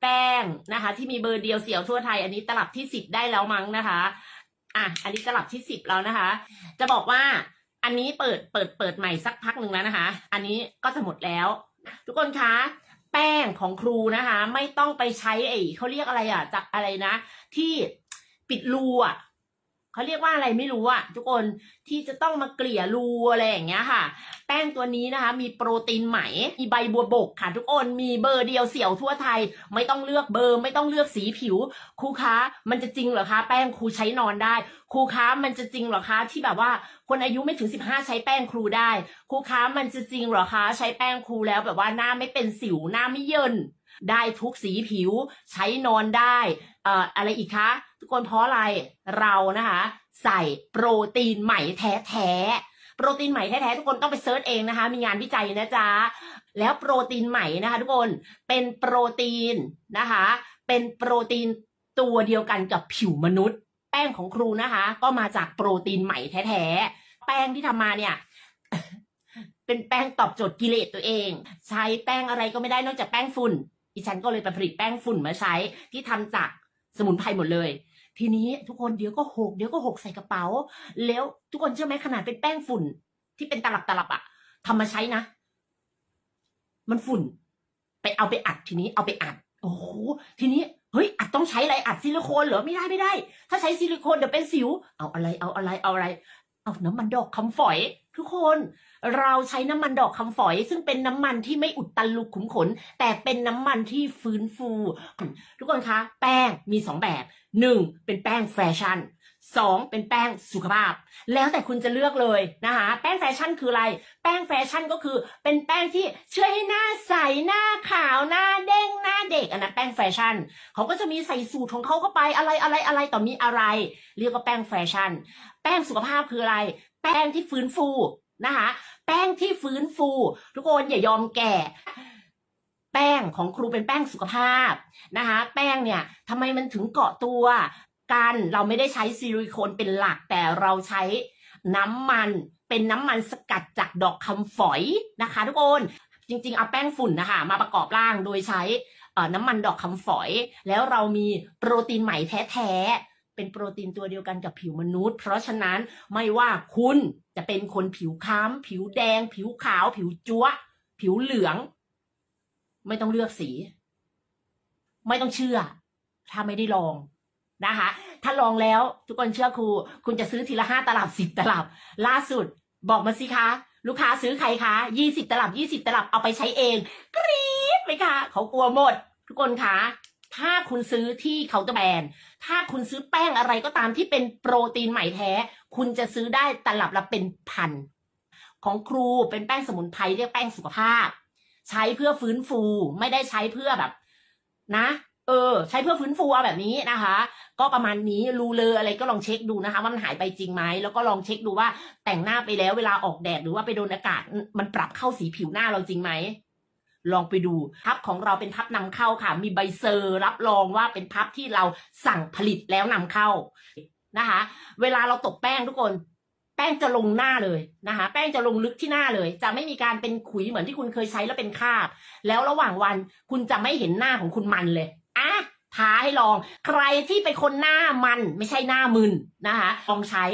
แป้งนะคะ ที่มีเบอร์เดียวเสี่ยวทั่วไทย อันนี้ตลับที่สิบได้แล้วมั้งนะคะอะอันนี้ตลับที่สิบแล้วนะคะ จะบอกว่าอันนี้เปิดเปิดเปิดใหม่สักพักหนึ่งแล้วนะคะ อันนี้ก็จะหมดแล้ว ทุกคนคะแป้งของครูนะคะ ไม่ต้องไปใช้ไอ้เขาเรียกอะไรอะจากอะไรนะ ที่ปิดรูอะ เขาเรียกว่าอะไรไม่รู้อะทุกคนที่จะต้องมาเกลี่ยรูอะไรอย่างเงี้ยค่ะ แป้งตัวนี้นะคะ มีโปรตีนไหมมีใบบัวบกค่ะ ทุกคนมีเบอร์เดียวเสี่ยวทั่วไทย ไม่ต้องเลือกเบอร์ ไม่ต้องเลือกสีผิวครูคะมันจะจริงเหรอคะ แป้งครูใช้นอนได้ครูคะมันจะจริงเหรอคะที่แบบว่า คนอายุไม่ถึงสิบห้าใช้แป้งครูได้ครูคะมันจะจริงเหรอคะ ใช้แป้งครูแล้วแบบว่าหน้าไม่เป็นสิวหน้าไม่เยิน ได้ทุกสีผิว ใช้นอนได้ออะไรอีกคะ ทุกคนเพราะอะไรเรานะคะ ใส่โปรตีนใหม่แท้ๆโปรตีนใหม่แท้ๆทุกคนต้องไปเซิร์ชเองนะคะ มีงานวิจัยนะจ๊ะแล้วโปรตีนใหม่นะคะทุกคนเป็นโปรตีนนะคะ เป็นโปรตีนตัวเดียวกันกับผิวมนุษย์ แป้งของครูนะคะ ก็มาจากโปรตีนใหม่แท้ๆแป้งที่ทำมาเนี่ยเป็นแป้งตอบโจทย์กิเลสตัวเอง ใช้แป้งอะไรก็ไม่ได้นอกจากแป้งฝุ่น ดิฉันก็เลยไปผลิตแป้งฝุ่นมาใช้ที่ทำจากสมุนไพรหมดเลย ทีนี้ทุกคนเดี๋ยวก็หกเดี๋ยวก็หกใส่กระเป๋า แล้วทุกคนเชื่อไหมขนาดเป็นแป้งฝุ่นที่เป็นตลับตลับอะทำมาใช้นะ มันฝุ่น ไปเอาไปอัดทีนี้เอาไปอัด โอ้โหทีนี้เฮ้ยอัดต้องใช้อะไรอัดซิลิโคนเหรอไม่ได้ไม่ได้ ถ้าใช้ซิลิโคนเดี๋ยวเป็นสิว เอาอะไรเอาอะไรเอาอะไร เอาน้ำมันดอกคำฝอย ทุกคนเราใช้น้ำมันดอกคำฝอย ซึ่งเป็นน้ำมันที่ไม่อุดตันรูขุมขน แต่เป็นน้ำมันที่ฟื้นฟู ทุกคนคะ แป้งมีสองแบบหนึ่งเป็นแป้งแฟชั่น สองเป็นแป้งสุขภาพ แล้วแต่คุณจะเลือกเลยนะคะ แป้งแฟชั่นคืออะไร แป้งแฟชั่นก็คือเป็นแป้งที่ช่วยให้หน้าใสหน้าขาวหน้าเด้งหน้าเด็กอันนั้นแป้งแฟชั่นเขาก็จะมีใส่สูตรของเขาเข้าไปอะไรอะไรอะไรต่อมีอะไร เรียกว่าแป้งแฟชั่น แป้งสุขภาพคืออะไร แป้งที่ฟื้นฟูนะคะแป้งที่ฟื้นฟู ทุกคนอย่ายอมแก่แป้งของครูเป็นแป้งสุขภาพนะคะแป้งเนี่ยทำไมมันถึงเกาะตัว กันเราไม่ได้ใช้ซิลิโคนเป็นหลักแต่เราใช้น้ำมันเป็นน้ำมันสกัดจากดอกคำฝอยนะคะทุกคนจริงๆเอาแป้งฝุ่นนะคะมาประกอบร่างโดยใช้น้ำมันดอกคำฝอย แล้วเรามีโปรตีนใหม่แท้ๆเป็นโปรตีนตัวเดียวกันกับผิวมนุษย์ เพราะฉะนั้นไม่ว่าคุณจะเป็นคนผิวค้ำผิวแดง ผิวขาว ผิวจั๊วผิวเหลือง ไม่ต้องเลือกสี ไม่ต้องเชื่อ ถ้าไม่ได้ลอง นะคะ ถ้าลองแล้วทุกคนเชื่อครู คุณจะซื้อทีละห้าตลับสิบตลับ ล่าสุดบอกมาสิคะ ลูกค้าซื้อใครคะยี่สิบตลับยี่สิบตลับเอาไปใช้เอง กรี๊ดไหมคะ เขากลัวหมด ทุกคนคะถ้าคุณซื้อที่เคาน์เตอร์แบรนด์ ถ้าคุณซื้อแป้งอะไรก็ตามที่เป็นโปรตีนใหม่แท้ คุณจะซื้อได้ตลับละเป็นพัน ของครูเป็นแป้งสมุนไพรเรียกแป้งสุขภาพ ใช้เพื่อฟื้นฟูไม่ได้ใช้เพื่อแบบ นะ เออ ใช้เพื่อฟื้นฟูเอาแบบนี้นะคะ ก็ประมาณนี้รูเลออะไรก็ลองเช็คดูนะคะว่ามันหายไปจริงไหมแล้วก็ลองเช็คดูว่าแต่งหน้าไปแล้วเวลาออกแดดหรือว่าไปโดนอากาศ มันปรับเข้าสีผิวหน้าเราจริงไหมลองไปดูพับของเราเป็นพับนำเข้าค่ะ มีใบเซอร์รับรองว่าเป็นพับที่เราสั่งผลิตแล้วนำเข้านะคะ เวลาเราตบแป้งทุกคนแป้งจะลงหน้าเลยนะคะ แป้งจะลงลึกที่หน้าเลย จะไม่มีการเป็นขุยเหมือนที่คุณเคยใช้แล้วเป็นคราบ แล้วระหว่างวันคุณจะไม่เห็นหน้าของคุณมันเลย อะท้าให้ลอง ใครที่เป็นคนหน้ามันไม่ใช่หน้ามึนนะคะลองใช้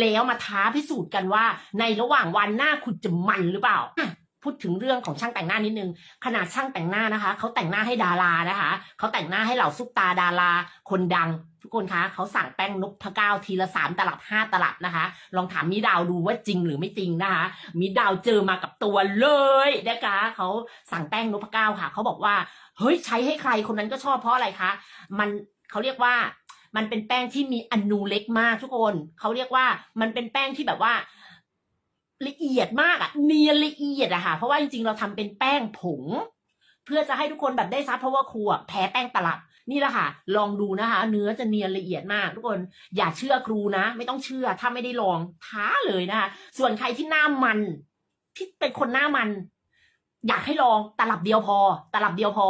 แล้วมาท้าพิสูจน์กันว่า ในระหว่างวันหน้าคุณจะมันหรือเปล่าพูดถึงเรื่องของช่างแต่งหน้านิดนึง ขนาดช่างแต่งหน้านะคะเขาแต่งหน้าให้ดารานะคะเขาแต่งหน้าให้เหล่าซุปตาดารา คนดัง ทุกคนคะเขาสั่งแป้งนกพเก้าวทีละสามตลับห้าตลับนะคะ ลองถามมิดาวดูว่าจริงหรือไม่จริงนะคะมิดาวเจอมากับตัวเลยนะคะเขาสั่งแป้งนกพเก้าวค่ะเขาบอกว่า เฮ้ยใช้ให้ใครคนนั้นก็ชอบเพราะอะไรคะ มันเขาเรียกว่ามันเป็นแป้งที่มีอนูเล็กมากทุกคนเขาเรียกว่ามันเป็นแป้งที่แบบว่าละเอียดมากอะเนียนละเอียดอะค่ะ เพราะว่าจริงๆเราทำเป็นแป้งผง เพื่อจะให้ทุกคนแบบได้ซับเพราะว่าครูอะแพ้แป้งตลับนี่แหละค่ะ ลองดูนะคะ เนื้อจะเนียนละเอียดมาก ทุกคนอย่าเชื่อครูนะ ไม่ต้องเชื่อถ้าไม่ได้ลองท้าเลยนะคะ ส่วนใครที่หน้ามันที่เป็นคนหน้ามัน อยากให้ลองตลับเดียวพอ ตลับเดียวพอ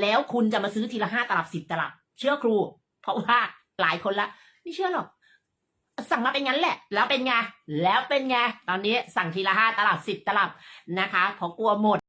แล้วคุณจะมาซื้อทีละห้าตลับสิบตลับ เชื่อครู เพราะว่าหลายคนละ ไม่เชื่อหรอก สั่งมาเป็นงั้นแหละ แล้วเป็นไง แล้วเป็นไง ตอนนี้สั่งทีละห้าตลับสิบตลับนะคะเพราะกลัวหมด